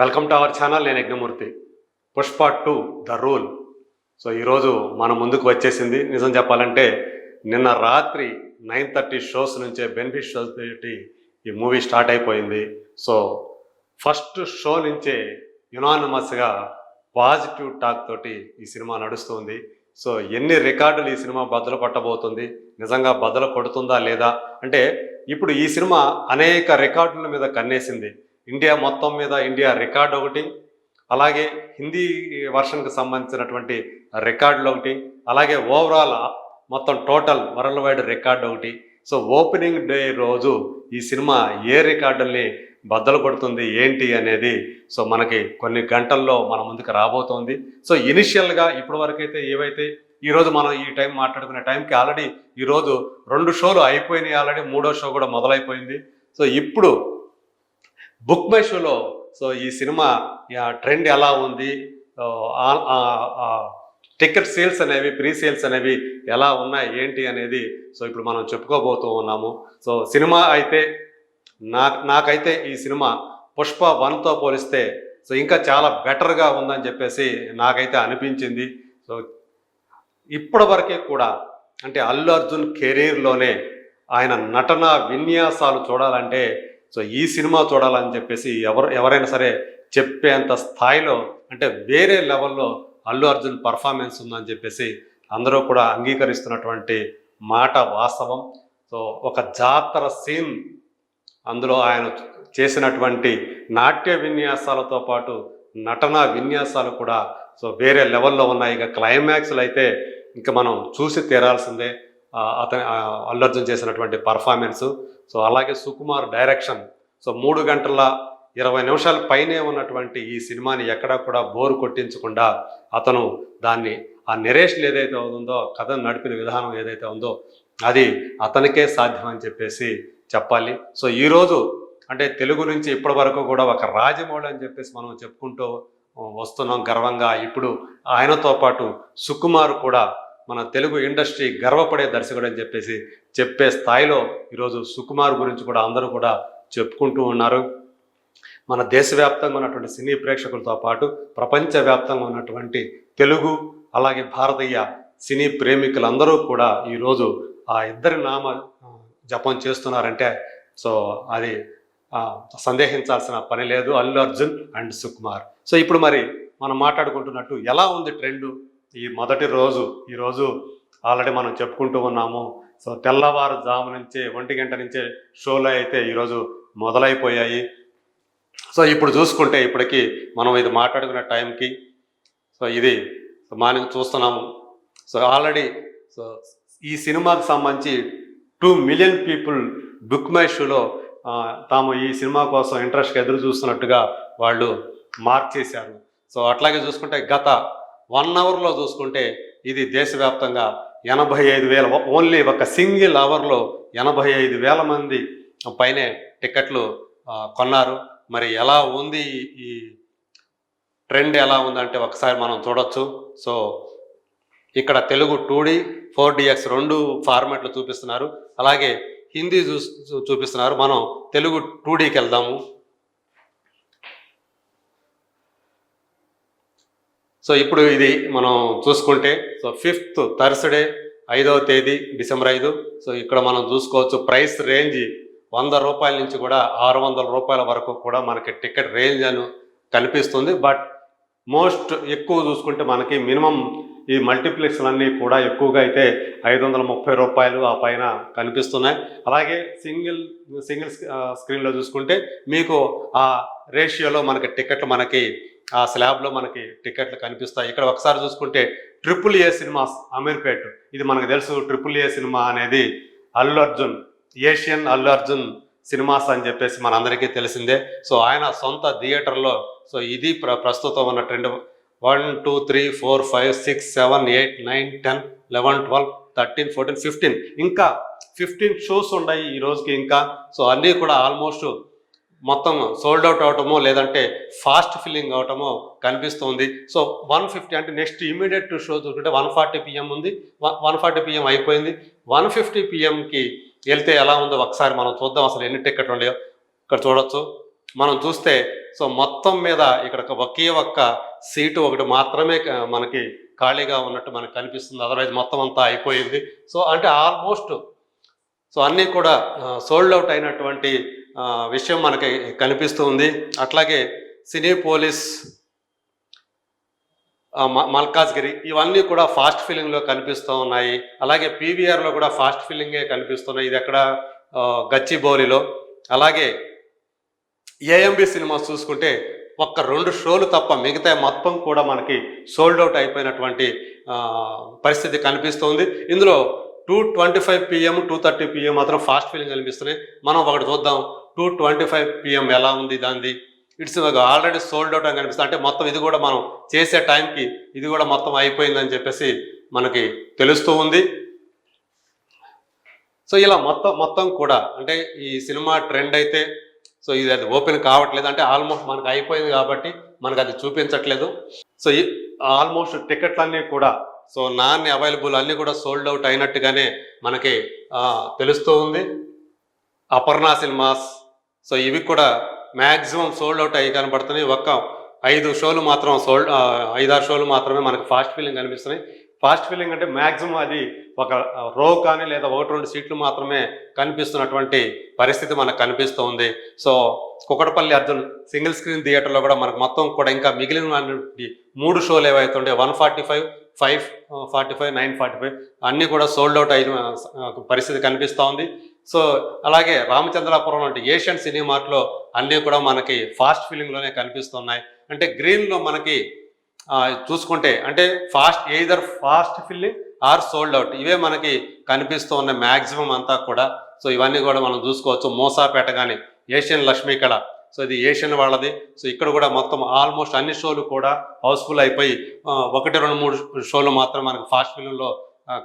Welcome to our channel నేను Yajnamurthy. Pushpa two the rule. So ఈరోజు మన ముందుకు వచ్చేసింది. నిజం చెప్పాలంటే నిన్న రాత్రి నైన్ థర్టీ షోస్ నుంచే బెనిఫిట్ షోస్ ఈ మూవీ స్టార్ట్ అయిపోయింది. సో ఫస్ట్ షో నుంచే యునానిమస్గా పాజిటివ్ టాక్ తోటి ఈ సినిమా నడుస్తుంది. సో ఎన్ని రికార్డులు ఈ సినిమా బద్దలు కొట్టబోతుంది నిజంగా బద్దలు కొడుతుందా లేదా? అంటే ఇప్పుడు ఈ సినిమా అనేక రికార్డుల మీద కన్నేసింది. ఇండియా మొత్తం మీద ఇండియా రికార్డ్ ఒకటి అలాగే హిందీ వర్షన్కి సంబంధించినటువంటి రికార్డులు ఒకటి అలాగే ఓవరాల్ మొత్తం టోటల్ వరల్డ్ వైడ్ రికార్డు ఒకటి. సో ఓపెనింగ్ డే రోజు ఈ సినిమా ఏ రికార్డుల్ని బద్దలు కొడుతుంది ఏంటి అనేది సో మనకి కొన్ని గంటల్లో మన ముందుకు రాబోతోంది. సో ఇనిషియల్గా ఇప్పటి వరకైతే ఏవైతే ఈరోజు మనం ఈ టైం మాట్లాడుకునే టైంకి ఆల్రెడీ ఈరోజు రెండు షోలు అయిపోయినాయి ఆల్రెడీ మూడో షో కూడా మొదలైపోయింది. సో ఇప్పుడు బుక్ మై షోలో సో ఈ సినిమా ట్రెండ్ ఎలా ఉంది టికెట్ సేల్స్ అనేవి ప్రీ సేల్స్ అనేవి ఎలా ఉన్నాయి ఏంటి అనేది సో ఇప్పుడు మనం చెప్పుకోబోతూ ఉన్నాము. సో సినిమా అయితే నా నాకైతే ఈ సినిమా పుష్ప వన్తో పోలిస్తే సో ఇంకా చాలా బెటర్గా ఉందని చెప్పేసి నాకైతే అనిపించింది. సో ఇప్పటివరకే కూడా అంటే అల్లు అర్జున్ కెరీర్లోనే ఆయన నటన విన్యాసాలు చూడాలంటే సో ఈ సినిమా చూడాలని చెప్పేసి ఎవరు ఎవరైనా సరే చెప్పేంత స్థాయిలో అంటే వేరే లెవెల్లో అల్లు అర్జున్ పర్ఫార్మెన్స్ ఉందని చెప్పేసి అందరూ కూడా అంగీకరిస్తున్నటువంటి మాట వాస్తవం. సో ఒక జాతర సీన్ అందులో ఆయన చేసినటువంటి నాట్య విన్యాసాలతో పాటు నటన విన్యాసాలు కూడా సో వేరే లెవెల్లో ఉన్నాయి. ఇక క్లైమాక్స్లు అయితే ఇంకా మనం చూసి తీరాల్సిందే. అతని అల్లర్జున్ చేసినటువంటి పర్ఫార్మెన్స్. సో అలాగే సుకుమార్ డైరెక్షన్. సో మూడు గంటల ఇరవై నిమిషాల పైనే ఉన్నటువంటి ఈ సినిమాని ఎక్కడా కూడా బోరు కొట్టించకుండా అతను దాన్ని ఆ నరేషన్ ఏదైతే ఉందో కథను నడిపిన విధానం ఏదైతే ఉందో అది అతనికే సాధ్యం అని చెప్పేసి చెప్పాలి. సో ఈరోజు అంటే తెలుగు నుంచి ఇప్పటి వరకు కూడా ఒక రాజమౌళి అని చెప్పేసి మనం చెప్పుకుంటూ వస్తున్నాం గర్వంగా. ఇప్పుడు ఆయనతో పాటు సుకుమార్ కూడా మన తెలుగు ఇండస్ట్రీ గర్వపడే దర్శకుడు అని చెప్పేసి చెప్పే స్థాయిలో ఈరోజు సుకుమార్ గురించి కూడా అందరూ కూడా చెప్పుకుంటూ ఉన్నారు. మన దేశవ్యాప్తంగా ఉన్నటువంటి సినీ ప్రేక్షకులతో పాటు ప్రపంచవ్యాప్తంగా ఉన్నటువంటి తెలుగు అలాగే భారతీయ సినీ ప్రేమికులందరూ కూడా ఈరోజు ఆ ఇద్దరి నామ జపం చేస్తున్నారంటే సో అది సందేహించాల్సిన పని లేదు అల్లు అర్జున్ అండ్ సుకుమార్. సో ఇప్పుడు మరి మనం మాట్లాడుకుంటున్నట్టు ఎలా ఉంది ట్రెండ్? ఈ మొదటి రోజు ఈరోజు ఆల్రెడీ మనం చెప్పుకుంటూ ఉన్నాము. సో తెల్లవారుజాము నుంచే ఒంటి గంట నుంచే షోలు అయితే ఈరోజు మొదలైపోయాయి. సో ఇప్పుడు చూసుకుంటే ఇప్పటికి మనం ఇది మాట్లాడుకునే టైంకి సో ఇది మనం చూస్తున్నాము. సో ఆల్రెడీ సో ఈ సినిమాకి సంబంధించి two million people book my షోలో తాము ఈ సినిమా కోసం ఇంట్రెస్ట్గా ఎదురు చూస్తున్నట్టుగా వాళ్ళు మార్క్ చేశారు. సో అట్లాగే చూసుకుంటే గత వన్ అవర్లో చూసుకుంటే ఇది దేశవ్యాప్తంగా ఎనభై ఐదు వేల ఓన్లీ ఒక సింగిల్ అవర్లో ఎనభై ఐదు వేల మంది పైనే టికెట్లు కొన్నారు. మరి ఎలా ఉంది ఈ- ట్రెండ్ ఎలా ఉందంటే ఒకసారి మనం చూడొచ్చు. సో ఇక్కడ Telugu two D four DX రెండు ఫార్మాట్లు చూపిస్తున్నారు. అలాగే హిందీ చూ- చూపిస్తున్నారు. మనం తెలుగు టూ డీకి వెళ్దాము. సో ఇప్పుడు ఇది మనం చూసుకుంటే సో ఫిఫ్త్ థర్స్డే ఐదవ తేదీ డిసెంబర్ ఐదు. సో ఇక్కడ మనం చూసుకోవచ్చు ప్రైస్ రేంజ్ వంద రూపాయల నుంచి కూడా ఆరు వందల రూపాయల వరకు కూడా మనకి టికెట్ రేంజ్ అని కనిపిస్తుంది. బట్ మోస్ట్ ఎక్కువ చూసుకుంటే మనకి మినిమం ఈ మల్టీప్లెక్స్లన్నీ కూడా ఎక్కువగా అయితే ఐదు వందల ముప్పై రూపాయలు ఆ పైన కనిపిస్తున్నాయి. అలాగే సింగిల్ సింగిల్ స్క్రీన్లో చూసుకుంటే మీకు ఆ రేషియోలో మనకి టికెట్లు మనకి ఆ స్లాబ్లో మనకి టికెట్లు కనిపిస్తాయి. ఇక్కడ ఒకసారి చూసుకుంటే ట్రిపుల్ ఏ సినిమాస్ అమీర్పేట్. ఇది మనకు తెలుసు ట్రిపుల్ ఏ సినిమా అనేది అల్లు అర్జున్ ఏషియన్ అల్లు అర్జున్ సినిమాస్ అని చెప్పేసి మనందరికీ తెలిసిందే. సో ఆయన సొంత థియేటర్లో సో ఇది ప్ర ప్రస్తుతం ఉన్న trend. One two three four five six seven eight nine ten eleven twelve thirteen fourteen fifteen. ఇంకా ఫిఫ్టీన్ షోస్ ఉన్నాయి ఈ రోజుకి ఇంకా. సో అన్నీ కూడా ఆల్మోస్ట్ మొత్తం సోల్డ్ అవుట్ అవటమో లేదంటే ఫాస్ట్ ఫిల్లింగ్ అవటమో కనిపిస్తుంది. సో వన్ ఫిఫ్టీ అంటే నెక్స్ట్ ఇమీడియట్ షో చూసుకుంటే వన్ ఫార్టీ పిఎం ఉంది. వన్ ఫార్టీ పిఎం అయిపోయింది. వన్ ఫిఫ్టీ పిఎంకి వెళ్తే ఎలా ఉందో ఒకసారి మనం చూద్దాం అసలు ఎన్ని టికెట్లు ఉన్నాయో. ఇక్కడ చూడొచ్చు. మనం చూస్తే సో మొత్తం మీద ఇక్కడ ఒక ఒకే ఒక్క సీటు ఒకటి మాత్రమే మనకి ఖాళీగా ఉన్నట్టు మనకు కనిపిస్తుంది. అదర్వైజ్ మొత్తం అంతా అయిపోయింది. సో అంటే ఆల్మోస్ట్ సో అన్నీ కూడా సోల్డ్ అవుట్ అయినటువంటి విషయం మనకి కనిపిస్తూ ఉంది అట్లాగే సినీ పోలీస్ మల్కాజ్గిరి ఇవన్నీ కూడా ఫాస్ట్ ఫిల్లింగ్లో కనిపిస్తూ ఉన్నాయి. అలాగే పీవీఆర్లో కూడా ఫాస్ట్ ఫిల్లింగే కనిపిస్తున్నాయి. ఇది ఎక్కడ గచ్చిబౌలిలో అలాగే ఏఎంబి సినిమా చూసుకుంటే ఒక్క రెండు షోలు తప్ప మిగతా మొత్తం కూడా మనకి సోల్డ్ అవుట్ అయిపోయినటువంటి పరిస్థితి కనిపిస్తుంది. ఇందులో two twenty five PM two thirty PM మాత్రం ఫాస్ట్ ఫీలింగ్ కనిపిస్తున్నాయి మనం ఒకటి చూద్దాం. టూ ట్వంటీ ఫైవ్ పిఎం ఎలా ఉంది దానిది? ఇట్స్ ఆల్రెడీ సోల్డ్ అవుట్ అని కనిపిస్తుంది. అంటే మొత్తం ఇది కూడా మనం చేసే టైంకి ఇది కూడా మొత్తం అయిపోయిందని చెప్పేసి మనకి తెలుస్తూ ఉంది. సో ఇలా మొత్తం మొత్తం కూడా అంటే ఈ సినిమా ట్రెండ్ అయితే సో ఇది అది ఓపెన్ కావట్లేదు. అంటే ఆల్మోస్ట్ మనకు అయిపోయింది కాబట్టి మనకు అది చూపించట్లేదు. సో ఈ ఆల్మోస్ట్ టికెట్లన్నీ కూడా సో నాన్ అవైలబుల్ అన్నీ కూడా సోల్డ్ అవుట్ అయినట్టుగానే మనకి తెలుస్తూ ఉంది. అపర్ణ సినిమాస్ సో ఇవి కూడా మ్యాక్సిమం సోల్డ్ అవుట్ అయ్యి కనబడుతున్నాయి. ఒక్క ఐదు షోలు మాత్రం సోల్డ్ ఐదారు షోలు మాత్రమే మనకు ఫాస్ట్ ఫీలింగ్ కనిపిస్తున్నాయి. ఫాస్ట్ ఫీలింగ్ అంటే మ్యాక్సిమం అది ఒక రో కానీ లేదా ఒకటి రెండు సీట్లు మాత్రమే కనిపిస్తున్నటువంటి పరిస్థితి మనకు కనిపిస్తూ ఉంది so Kukatpally Arjun single screen థియేటర్లో కూడా మనకు మొత్తం కూడా ఇంకా మిగిలిన మూడు షోలు ఏవైతే ఉండే one forty five five forty five nine forty five అన్నీ కూడా సోల్డ్ అవుట్ అయిన పరిస్థితి కనిపిస్తూ ఉంది సో అలాగే రామచంద్రాపురం అంటే ఏషియన్ సినిమార్ట్లో అన్నీ కూడా మనకి ఫాస్ట్ ఫీలింగ్లోనే కనిపిస్తున్నాయి. అంటే గ్రీన్లో మనకి చూసుకుంటే అంటే fast either fast filling or sold out. ఇవే మనకి కనిపిస్తూ ఉన్న మ్యాక్సిమం అంతా కూడా. సో ఇవన్నీ కూడా మనం చూసుకోవచ్చు. మోసాపేట కానీ ఏషియన్ లక్ష్మీ కళ. సో ఇది ఏషియన్ వాళ్ళది. సో ఇక్కడ కూడా మొత్తం ఆల్మోస్ట్ అన్ని షోలు కూడా హౌస్ఫుల్ అయిపోయి ఒకటి రెండు మూడు షోలు మాత్రం మనకి ఫాస్ట్ ఫిలింలో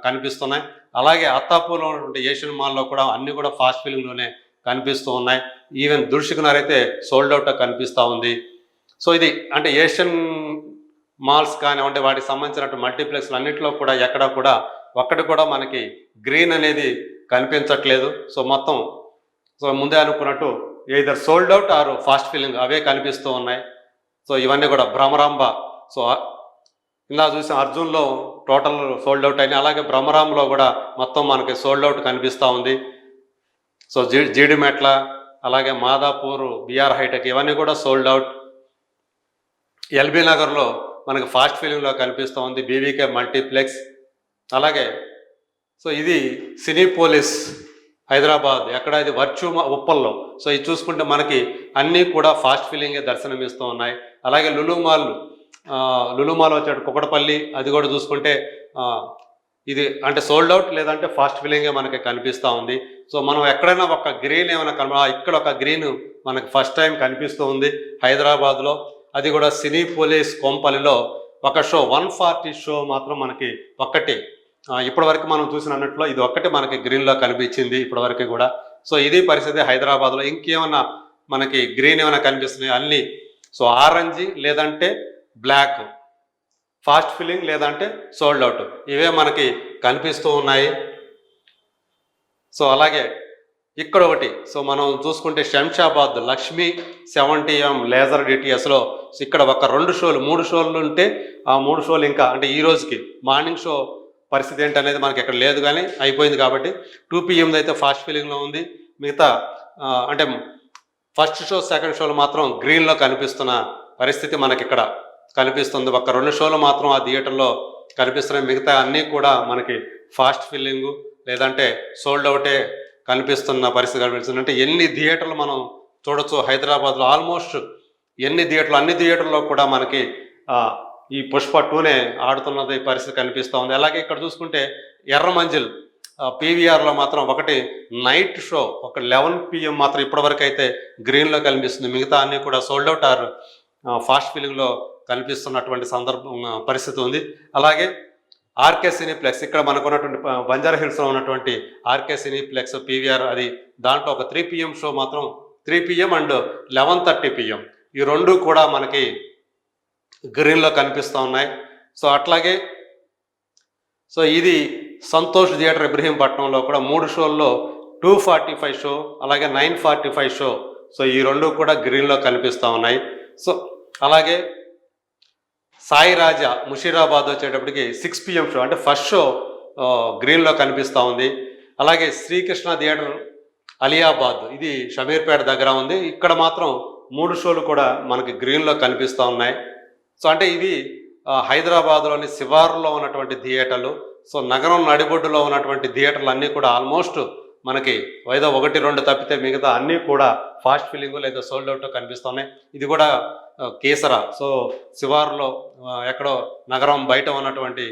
కనిపిస్తున్నాయి. అలాగే అత్తాపూర్లో ఉన్నటువంటి ఏషియన్ మాల్లో కూడా అన్నీ కూడా ఫాస్ట్ ఫిలింలోనే కనిపిస్తూ ఉన్నాయి. ఈవెన్ దుర్షికునార్ అయితే సోల్డ్ అవుట్ కనిపిస్తూ ఉంది. సో ఇది అంటే ఏషియన్ మాల్స్ కానివ్వండి వాటికి సంబంధించినటువంటి మల్టీప్లెక్స్లు అన్నింటిలో కూడా ఎక్కడ కూడా ఒక్కటి కూడా మనకి గ్రీన్ అనేది కనిపించట్లేదు. సో మొత్తం సో ముందే అనుకున్నట్టు either sold out or fast feeling అవే కనిపిస్తూ ఉన్నాయి. సో ఇవన్నీ కూడా భ్రమరాంబ. సో ఇలా చూసి చూసిన అర్జున్లో టోటల్ సోల్డ్ అవుట్ అయినాయి. అలాగే భ్రమరాంలో కూడా మొత్తం మనకి సోల్డ్ అవుట్ కనిపిస్తూ ఉంది. సో జీ జీడిమెట్ల అలాగే మాదాపూర్ బీఆర్ హైటెక్ ఇవన్నీ కూడా సోల్డ్ అవుట్ ఎల్బీ నగర్లో మనకి ఫాస్ట్ ఫిలింలో కనిపిస్తూ ఉంది. బీవీకే మల్టీప్లెక్స్ అలాగే సో ఇది సినీ పోలీస్ హైదరాబాద్. ఎక్కడ ఇది? వర్చు ఉప్పల్లో. సో ఇది చూసుకుంటే మనకి అన్నీ కూడా ఫాస్ట్ ఫిలింగే దర్శనమిస్తూ ఉన్నాయి. అలాగే లులు మాల్ లులుమాలో వచ్చాడు. కుకటపల్లి అది కూడా చూసుకుంటే ఇది అంటే సోల్డ్ అవుట్ లేదంటే ఫాస్ట్ ఫిల్లింగే మనకి కనిపిస్తూ ఉంది. సో మనం ఎక్కడైనా ఒక గ్రీన్ ఏమైనా కన ఇక్కడ ఒక గ్రీన్ మనకి ఫస్ట్ టైం కనిపిస్తూ ఉంది హైదరాబాద్లో. అది కూడా సినీ పోలీస్ కొంపల్లిలో ఒక షో వన్ ఫార్టీ షో మాత్రం మనకి ఒక్కటి. ఇప్పటివరకు మనం చూసినట్లు ఇది ఒక్కటి మనకి గ్రీన్లో కనిపించింది ఇప్పటివరకు కూడా. సో ఇది పరిస్థితి హైదరాబాద్లో. ఇంకేమైనా మనకి గ్రీన్ ఏమైనా కనిపిస్తున్నాయి? అన్నీ. సో ఆరెంజ్ లేదంటే బ్లాక్ ఫాస్ట్ ఫిల్లింగ్ లేదంటే సోల్డ్ అవుట్. ఇవే మనకి కనిపిస్తూ ఉన్నాయి. సో అలాగే ఇక్కడ ఒకటి సో మనం చూసుకుంటే Shamshabad Lakshmi seventy M laser డిటిఎస్లో ఇక్కడ ఒక రెండు షోలు మూడు షోలు ఉంటే ఆ మూడు షోలు ఇంకా అంటే ఈ రోజుకి మార్నింగ్ షో పరిస్థితి ఏంటి అనేది మనకి ఇక్కడ లేదు కానీ అయిపోయింది కాబట్టి టూ పిఎంది అయితే ఫాస్ట్ ఫీలింగ్లో ఉంది. మిగతా అంటే ఫస్ట్ షో సెకండ్ షోలు మాత్రం గ్రీన్లో కనిపిస్తున్న పరిస్థితి మనకి ఇక్కడ కనిపిస్తుంది ఒక రెండు షోలు మాత్రం ఆ థియేటర్లో కనిపిస్తున్నాయి మిగతా అన్నీ కూడా మనకి ఫాస్ట్ ఫిల్లింగు లేదంటే సోల్డ్ అవుటే కనిపిస్తున్న పరిస్థితి కనిపిస్తుంది. అంటే ఎన్ని థియేటర్లు మనం చూడొచ్చు హైదరాబాద్లో? ఆల్మోస్ట్ ఎన్ని థియేటర్లు? అన్ని థియేటర్లో కూడా మనకి ఈ పుష్ప టూనే ఆడుతున్నది పరిస్థితి కనిపిస్తూ ఉంది. అలాగే ఇక్కడ చూసుకుంటే ఎర్రమంజిల్ పీవీఆర్లో మాత్రం ఒకటి నైట్ షో ఒక లెవెన్ పిఎం మాత్రం ఇప్పటివరకు అయితే గ్రీన్లో కనిపిస్తుంది. మిగతా అన్నీ కూడా సోల్డ్ అవుట్ ఆర్ ఫాస్ట్ ఫిల్లింగ్లో కనిపిస్తున్నటువంటి సందర్భం పరిస్థితి ఉంది. అలాగే ఆర్కే సినీప్లెక్స్ ఇక్కడ మనకున్నటువంటి బంజారా హిల్స్లో ఉన్నటువంటి ఆర్కే సినీప్లెక్స్ పీవీఆర్ అది దాంట్లో ఒక త్రీ పిఎం షో మాత్రం three PM and eleven thirty PM. ఈ రెండు కూడా మనకి గ్రీన్లో కనిపిస్తూ ఉన్నాయి. సో అట్లాగే సో ఇది సంతోష్ థియేటర్ ఇబ్రహీంపట్నంలో కూడా మూడు షోల్లో టూ ఫార్టీ ఫైవ్ షో అలాగే nine forty five show. So ఈ రెండు కూడా గ్రీన్లో కనిపిస్తూ ఉన్నాయి. సో అలాగే సాయి రాజా ముషీరాబాద్ వచ్చేటప్పటికి సిక్స్ పిఎం షో అంటే ఫస్ట్ షో గ్రీన్లో కనిపిస్తూ ఉంది. అలాగే శ్రీకృష్ణ థియేటర్ అలియాబాద్ ఇది షమీర్పేట దగ్గర ఉంది. ఇక్కడ మాత్రం మూడు షోలు కూడా మనకి గ్రీన్లో కనిపిస్తూ ఉన్నాయి. సో అంటే ఇది హైదరాబాద్లోని శివారులో ఉన్నటువంటి థియేటర్లు. సో నగరం నడిబొడ్డులో ఉన్నటువంటి థియేటర్లు అన్నీ కూడా ఆల్మోస్ట్ మనకి ఏదో ఒకటి రెండు తప్పితే మిగతా అన్నీ కూడా ఫాస్ట్ ఫిల్లింగ్ లేదా సోల్డ్ అవుట్ కనిపిస్తున్నాయి. ఇది కూడా కేసర. సో శివారులో ఎక్కడో నగరం బయట ఉన్నటువంటి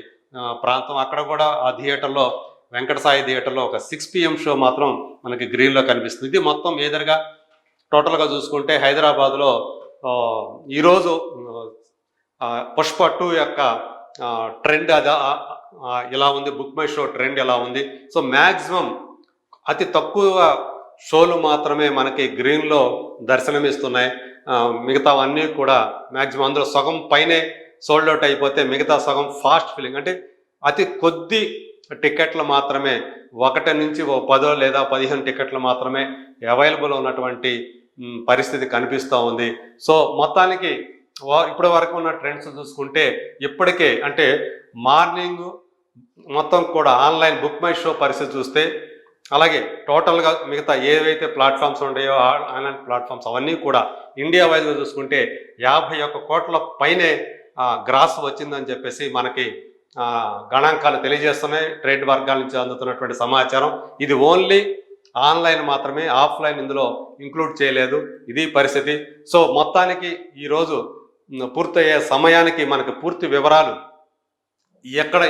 ప్రాంతం. అక్కడ కూడా ఆ థియేటర్లో వెంకట సాయి థియేటర్లో ఒక సిక్స్ పిఎం షో మాత్రం మనకి గ్రీన్లో కనిపిస్తుంది. ఇది మొత్తం ఎదురుగా టోటల్గా చూసుకుంటే హైదరాబాద్లో ఈరోజు పుష్ప టూ యొక్క ట్రెండ్ అది ఇలా ఉంది. బుక్ మై షో ట్రెండ్ ఎలా ఉంది. సో మ్యాక్సిమం అతి తక్కువ షోలు మాత్రమే మనకి గ్రీన్లో దర్శనమిస్తున్నాయి. మిగతా మిగతావన్నీ కూడా మ్యాక్సిమం అందులో సగం పైనే సోల్డ్ అవుట్ అయిపోతే మిగతా సగం ఫాస్ట్ ఫిల్లింగ్. అంటే అతి కొద్ది టికెట్లు మాత్రమే ఒకటి నుంచి ఓ పదో లేదా పదిహేను టికెట్లు మాత్రమే అవైలబుల్ ఉన్నటువంటి పరిస్థితి కనిపిస్తూ ఉంది. సో మొత్తానికి వా- ఇప్పటి వరకు ఉన్న ట్రెండ్స్ చూసుకుంటే ఇప్పటికే అంటే మార్నింగ్ మొత్తం కూడా ఆన్లైన్ బుక్ మై షో పరిస్థితి చూస్తే అలాగే టోటల్గా మిగతా ఏవైతే ప్లాట్ఫామ్స్ ఉన్నాయో ఆన్లైన్ ప్లాట్ఫామ్స్ అవన్నీ కూడా ఇండియా వైజ్గా చూసుకుంటే యాభై ఒక్క కోట్ల పైనే గ్రాస్ వచ్చిందని చెప్పేసి మనకి గణాంకాలు తెలియజేస్తున్నాయి. ట్రేడ్ వర్గాల నుంచి అందుతున్నటువంటి సమాచారం. ఇది ఓన్లీ ఆన్లైన్ మాత్రమే ఆఫ్లైన్ ఇందులో ఇంక్లూడ్ చేయలేదు. ఇది పరిస్థితి. సో మొత్తానికి ఈరోజు పూర్తయ్యే సమయానికి మనకి పూర్తి వివరాలు ఎక్కడ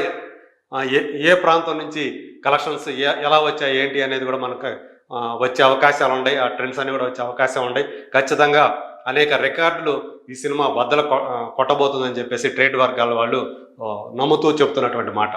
ఏ ఏ ప్రాంతం నుంచి కలెక్షన్స్ ఏ- ఎలా వచ్చాయి ఏంటి అనేది కూడా మనకు వచ్చే అవకాశాలు ఉన్నాయి. ఆ ట్రెండ్స్ అన్ని కూడా వచ్చే అవకాశం ఉన్నాయి. ఖచ్చితంగా అనేక రికార్డులు ఈ సినిమా బద్దలు కొ- కొట్టబోతుందని చెప్పేసి ట్రేడ్ వర్గాల వాళ్ళు నమ్ముతూ చెప్తున్నటువంటి మాట.